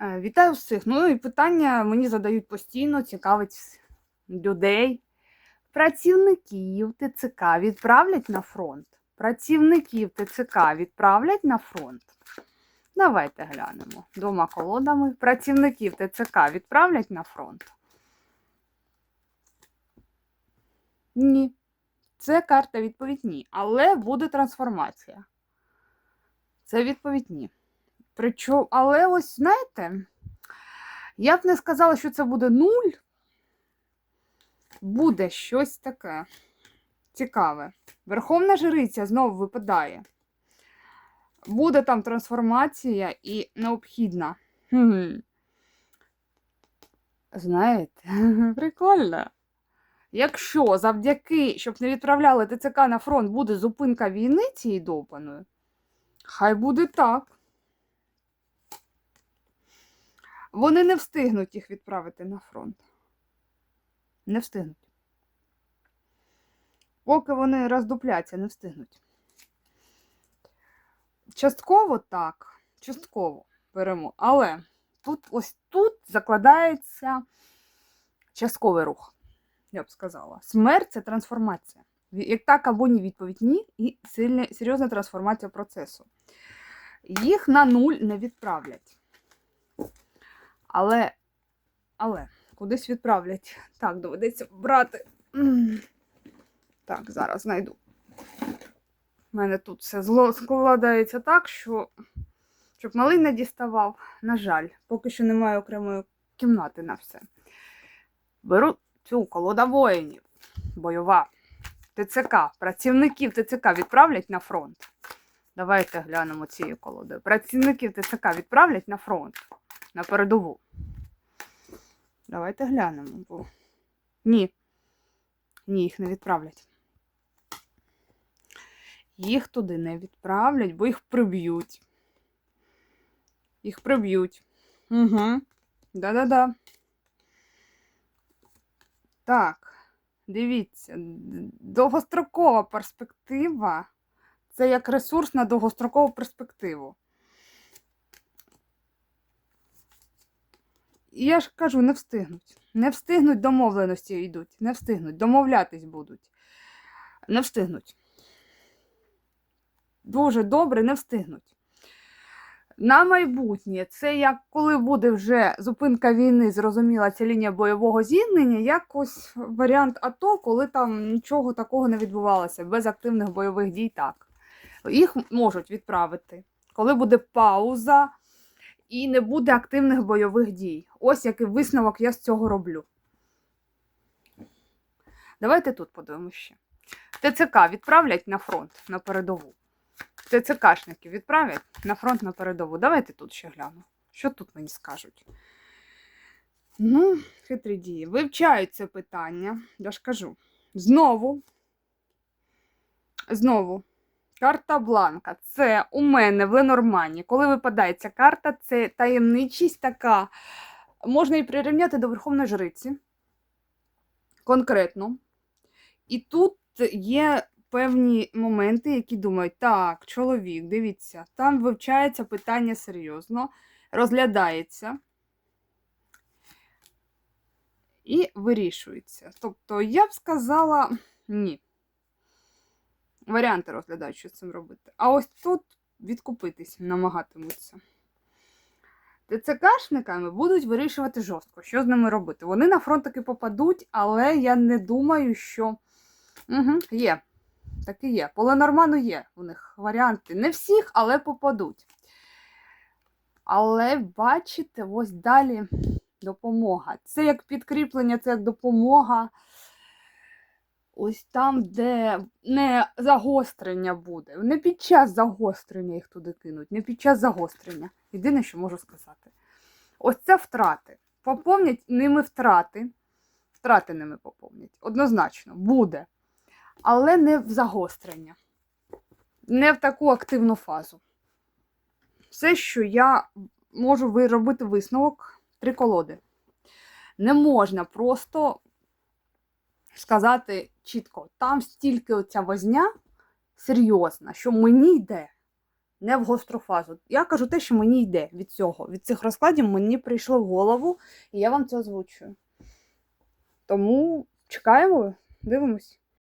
Е, Вітаю всіх. Ну і питання мені задають постійно, цікавить людей. Працівників ТЦК відправлять на фронт. Працівників ТЦК відправлять на фронт. Давайте глянемо. Двома колодами. Працівників ТЦК відправлять на фронт. Ні. Це карта відповідь ні. Але буде трансформація. Це відповідь ні. Причому, але ось знаєте, я б не сказала, що це буде нуль. Буде щось таке цікаве. Верховна жриця знову випадає. Буде там трансформація і необхідна. Хм. Знаєте, прикольно. Якщо завдяки, щоб не відправляли ТЦК на фронт, буде зупинка війни цієї довбаної, хай буде так. Вони не встигнуть їх відправити на фронт. Не встигнуть. Поки вони роздупляться, не встигнуть. Частково так, частково беремо. Але тут ось тут закладається частковий рух, я б сказала. Смерть це трансформація. Як так або ні, відповідь ні, і серйозна трансформація процесу. Їх на нуль не відправлять. Але, але, кудись відправлять. Так, доведеться брати. Так, зараз знайду. У мене тут все зло складається так, що щоб малий не діставав. На жаль, поки що немає окремої кімнати на все. Беру цю колода воїнів. Бойова. ТЦК. Працівників ТЦК відправлять на фронт. Давайте глянемо цією колодою. Працівників ТЦК відправлять на фронт. На передову. Давайте глянемо. Бо... Ні. Ні, їх не відправлять. Їх туди не відправлять, бо їх приб'ють. Їх приб'ють. Угу. Да-да-да. Так, дивіться, довгострокова перспектива це як ресурс на довгострокову перспективу. Я ж кажу, не встигнуть. Не встигнуть домовленості йдуть. Не встигнуть. Домовлятись будуть. Не встигнуть. Дуже добре, не встигнуть. На майбутнє, це як коли буде вже зупинка війни, зрозуміла ця лінія бойового зіткнення, якось варіант АТО, коли там нічого такого не відбувалося, без активних бойових дій так. Їх можуть відправити. Коли буде пауза і не буде активних бойових дій. Ось який висновок я з цього роблю. Давайте тут подивимося ще. ТЦК відправлять на фронт на передову. ТЦКшників відправлять на фронт на передову. Давайте тут ще гляну. Що тут мені скажуть? Ну, хитрі дії. Вивчають це питання. Я ж кажу. Знову. Знову. Карта Бланка. Це у мене в Ленормані. Коли випадає ця карта, це таємничість така. Можна її прирівняти до Верховної Жриці. Конкретно. І тут є певні моменти, які думають, так, чоловік, дивіться, там вивчається питання серйозно, розглядається і вирішується. Тобто, я б сказала, ні. Варіанти розглядають, що з цим робити. А ось тут відкупитись намагатимуться. ТЦКшниками будуть вирішувати жорстко, що з ними робити. Вони на фронт таки попадуть, але я не думаю, що угу, є. Так і є. По Ленорману є у них варіанти. Не всіх, але попадуть. Але бачите, ось далі допомога. Це як підкріплення, це як допомога. Ось там, де не загострення буде. Не під час загострення їх туди кинуть, не під час загострення. Єдине, що можу сказати. Ось це втрати. Поповнять ними втрати. Втрати ними поповнять. Однозначно, буде. Але не в загострення. Не в таку активну фазу. Все, що я можу робити висновок, три колоди. Не можна просто сказати чітко, там стільки оця возня серйозна, що мені йде не в гостру фазу. Я кажу те, що мені йде від цього. Від цих розкладів мені прийшло в голову, і я вам це озвучую. Тому чекаємо, дивимось.